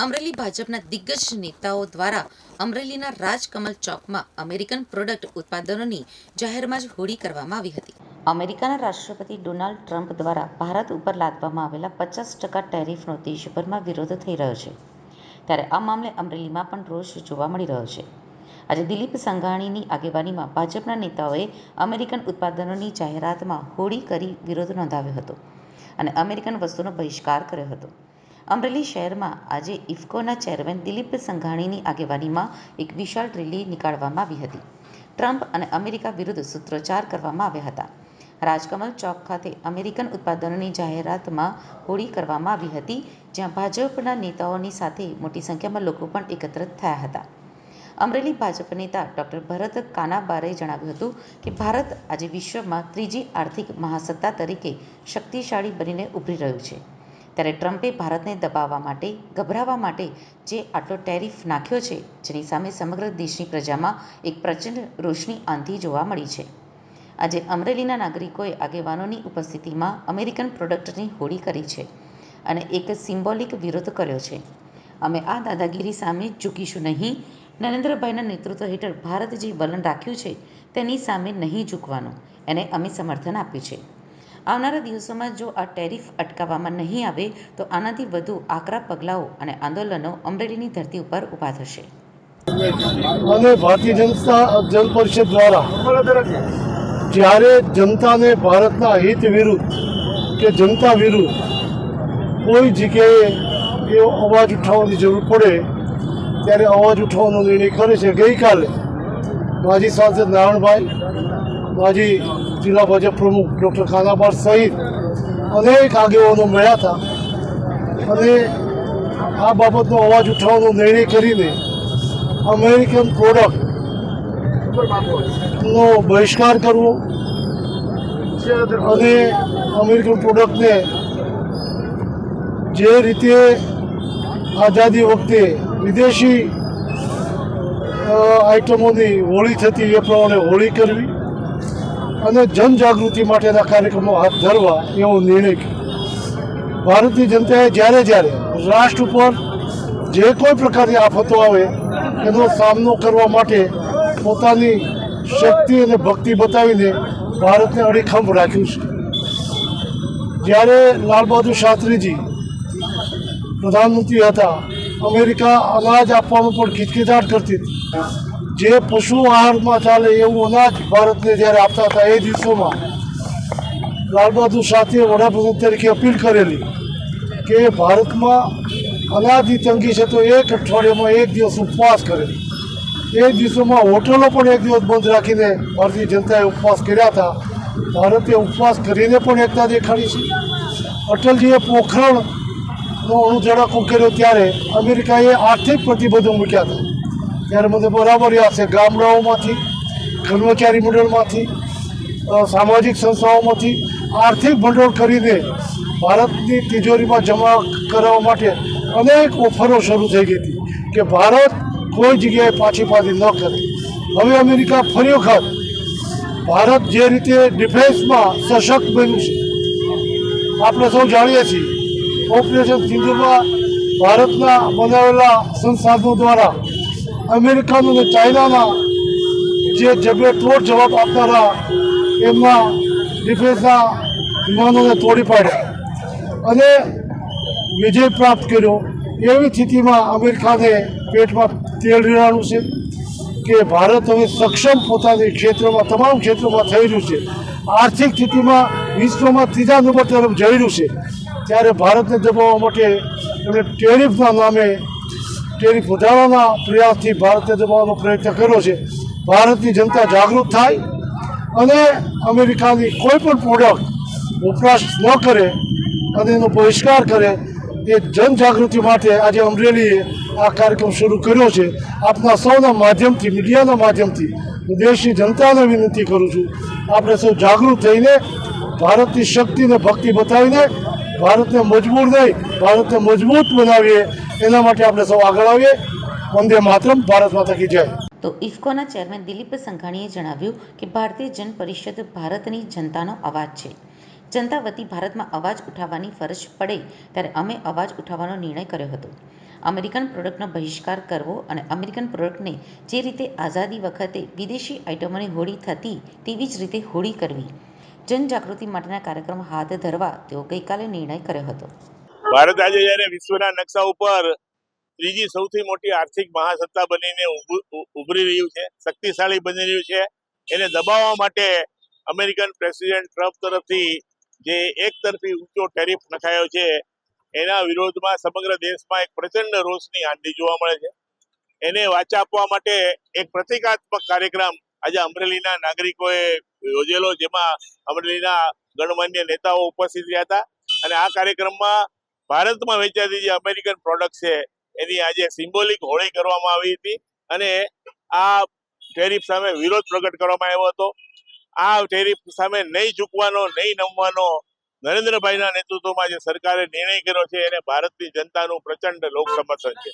અમરેલી ભાજપના દિગ્ગજ નેતાઓ દ્વારા અમરેલીના રાજકમલ ચોકમાં અમેરિકન પ્રોડક્ટ ઉત્પાદનોની જાહેરમાં જ હોડી કરવામાં આવી હતી. અમેરિકાના રાષ્ટ્રપતિ ડોનાલ્ડ ટ્રમ્પ દ્વારા ભારત ઉપર લાદવામાં આવેલા પચાસ ટકા ટેરિફનો દેશભરમાં વિરોધ થઈ રહ્યો છે. ત્યારે આ મામલે અમરેલીમાં પણ રોષ જોવા મળી રહ્યો છે. આજે દિલીપ સંઘાણીની આગેવાનીમાં ભાજપના નેતાઓએ અમેરિકન ઉત્પાદનોની જાહેરાતમાં હોડી કરી વિરોધ નોંધાવ્યો હતો અને અમેરિકન વસ્તુનો બહિષ્કાર કર્યો હતો. અમરેલી શહેરમાં આજે ઇફકોના ચેરમેન દિલીપ સંઘાણીની આગેવાનીમાં એક વિશાળ રેલી નીકાળવામાં આવી હતી. ટ્રમ્પ અને અમેરિકા વિરુદ્ધ સૂત્રોચ્ચાર કરવામાં આવ્યા હતા. રાજકમલ ચોક ખાતે અમેરિકન ઉત્પાદનોની જાહેરાતમાં હોળી કરવામાં આવી હતી, જ્યાં ભાજપના નેતાઓની સાથે મોટી સંખ્યામાં લોકો પણ એકત્ર થયા હતા. અમરેલી ભાજપ નેતા ડૉક્ટર ભરત કાનાબારે જણાવ્યું હતું કે ભારત આજે વિશ્વમાં ત્રીજી આર્થિક મહાસત્તા તરીકે શક્તિશાળી બનીને ઉભરી રહ્યું છે. ત્યારે ટ્રમ્પે ભારતને દબાવવા માટે ગભરાવા માટે જે આટલો ટેરિફ નાખ્યો છે, જેની સામે સમગ્ર દેશની પ્રજામાં એક પ્રચંડ રોષની આંધી જોવા મળી છે. આજે અમરેલીના નાગરિકોએ આગેવાનોની ઉપસ્થિતિમાં અમેરિકન પ્રોડક્ટની હોળી કરી છે અને એક સિમ્બોલિક વિરોધ કર્યો છે. અમે આ દાદાગીરી સામે ઝૂકીશું નહીં. નરેન્દ્રભાઈના નેતૃત્વ હેઠળ ભારત જે વલણ રાખ્યું છે, તેની સામે નહીં ઝૂકવાનું. એને અમે સમર્થન આપ્યું છે. આવનારા દિવસોમાં જો આ ટેરિફ અટકાવવામાં નહીં આવે, તો આનાથી વધુ આકરા પગલાઓ અને આંદોલનો અમરેલીની ધરતી ઉપર ઊભા થશે. અને ભારતીય જનતા, જન પરિષદ દ્વારા જ્યારે જનતાને ભારતના હિત વિરુદ્ધ કે જનતા વિરુદ્ધ કોઈ જગ્યાએ એવો અવાજ ઉઠાવવાની જરૂર પડે, ત્યારે અવાજ ઉઠાવવાનો નિર્ણય કરે છે. ગઈકાલે માજી સાંસદ નારાયણભાઈ માજી જિલ્લા ભાજપ પ્રમુખ ડૉક્ટર ખાનાબાર સહિત અનેક આગેવાનો મળ્યા હતા. અને આ બાબતનો અવાજ ઉઠાવવાનો નિર્ણય કરીને અમેરિકન પ્રોડક્ટનો બહિષ્કાર કરવો અને અમેરિકન પ્રોડક્ટને જે રીતે આઝાદી વખતે વિદેશી આઇટમોની હોળી થતી એ પ્રમાણે હોળી કરવી અને જનજાગૃતિ માટેના કાર્યક્રમો હાથ ધરવા એવો નિર્ણય કર્યો. ભારતીય જનતાએ જ્યારે જ્યારે રાષ્ટ્ર ઉપર જે કોઈ પ્રકારની આફતો આવે, એનો સામનો કરવા માટે પોતાની શક્તિ અને ભક્તિ બતાવીને ભારતને અડીખંભ રાખ્યું છે. જ્યારે લાલ બહાદુર શાસ્ત્રીજી પ્રધાનમંત્રી હતા, અમેરિકા અનાજ આપવામાં પણ ખીચખીચાટ કરતી હતી. જે પશુ આહારમાં ચાલે એવું અનાજ ભારતને જ્યારે આપતા હતા એ દિવસોમાં લાલ બહાદુર શાસ્ત્રીએ વડાપ્રધાન તરીકે અપીલ કરેલી કે ભારતમાં અનાજની તંગી છે તો એક અઠવાડિયામાં એક દિવસ ઉપવાસ કરે. એ દિવસોમાં હોટલો પણ એક દિવસ બંધ રાખીને ભારતીય જનતાએ ઉપવાસ કર્યા હતા. ભારતે ઉપવાસ કરીને પણ એકતા દેખાડી છે. અટલજીએ પોખરણનો અણુ ધડાકો કર્યો ત્યારે અમેરિકાએ આર્થિક પ્રતિબંધો મૂક્યા હતા. ત્યારે મને બરાબર છે ગામડાઓમાંથી કર્મચારી મંડળમાંથી સામાજિક સંસ્થાઓમાંથી આર્થિક ભંડોળ કરીને ભારતની તિજોરીમાં જમા કરાવવા માટે અનેક ઓફરો શરૂ થઈ ગઈ હતી કે ભારત કોઈ જગ્યાએ પાછી પાછી ન કરે. હવે અમેરિકા ફરી વખત ભારત જે રીતે ડિફેન્સમાં સશક્ત બન્યું છે, આપણે સૌ જાણીએ છીએ, ઓપરેશન સિંધુમાં ભારતના બનાવેલા સંસાધનો દ્વારા અમેરિકન અને ચાઇનાના જે જબે તોડ જવાબ આપનારા, એમના ડિફેન્સના વિમાનોને તોડી પાડ્યા. અને વિજય પ્રાપ્ત કર્યો. એવી સ્થિતિમાં અમેરિકાને પેટમાં તેલ રેડાણું છે કે ભારત હવે સક્ષમ પોતાની ક્ષેત્રમાં, તમામ ક્ષેત્રોમાં થઈ રહ્યું છે. આર્થિક સ્થિતિમાં વિશ્વમાં ત્રીજા નંબર તરફ જઈ રહ્યું છે. ત્યારે ભારતને દબાવવા માટે એમણે ટેરિફના નામે ટેરિફ વધારવાના પ્રયાસથી ભારતે દબાવવાનો પ્રયત્ન કર્યો છે. ભારતની જનતા જાગૃત થાય અને અમેરિકાની કોઈ પણ પ્રોડક્ટ વપરાશ ન કરે અને એનો બહિષ્કાર કરે એ જનજાગૃતિ માટે આજે અમરેલીએ આ કાર્યક્રમ શરૂ કર્યો છે. આપના સૌના માધ્યમથી, મીડિયાના માધ્યમથી હું દેશની જનતાને વિનંતી કરું છું, આપણે સૌ જાગૃત થઈને ભારતની શક્તિને ભક્તિ બતાવીને ભારતને મજબૂર નહીં, ભારતને મજબૂત બનાવીએ એના માટે આપણે સૌ આગળ આવીએ. વંદે માતરમ, ભારત માતા કી જય. તો ઇફકોના ચેરમેન દિલીપ સંઘાણીએ જણાવ્યું કે ભારતીય જન પરિષદ ભારતની જનતાનો અવાજ છે. જનતા વતી ભારતમાં અવાજ ઉઠાવવાની ફરજ પડે ત્યારે અમે અવાજ ઉઠાવવાનો નિર્ણય કર્યો હતો. અમેરિકન પ્રોડક્ટનો બહિષ્કાર કરવો અને અમેરિકન પ્રોડક્ટને જે રીતે આઝાદી વખતે વિદેશી આઇટમોની હોળી થતી તેવી જ રીતે હોળી કરવી. જનજાગૃતિ માટેના કાર્યક્રમો હાથ ધરવા તેઓ ગઈકાલે નિર્ણય કર્યો હતો. ભારત આજે જયારે વિશ્વના નકશા ઉપર ત્રીજી સૌથી મોટી આર્થિક મહાસત્તા બનીને ઉભું- ઉભરી રહ્યું છે, શક્તિશાળી બની રહ્યું છે, એને દબાવવા માટે અમેરિકન પ્રેસિડેન્ટ ટ્રમ્પ તરફથી જે એક તરફી ઊંચો ટેરિફ નખાયો છે, એના વિરોધમાં સમગ્ર દેશમાં એક પ્રચંડ રોષની આંધી જોવા મળે છે. એને વાચા આપવા માટે એક પ્રતિકાત્મક કાર્યક્રમ આજે અમરેલીના નાગરિકોએ યોજેલો, જેમાં અમરેલીના ગણમાન્ય નેતાઓ ઉપસ્થિત રહ્યા હતા. અને આ કાર્યક્રમમાં ભારતમાં વેચાતી જે અમેરિકન પ્રોડક્ટ છે, એની આજે સિમ્બોલિક હોળી કરવામાં આવી હતી અને આ ટેરિફ સામે વિરોધ પ્રગટ કરવામાં આવ્યો હતો. આ ટેરિફ સામે નહીં ઝૂકવાનો, નહીં નમવાનો નરેન્દ્રભાઈના નેતૃત્વમાં જે સરકારે નિર્ણય કર્યો છે, એને ભારતની જનતાનું પ્રચંડ લોક સમર્થન છે.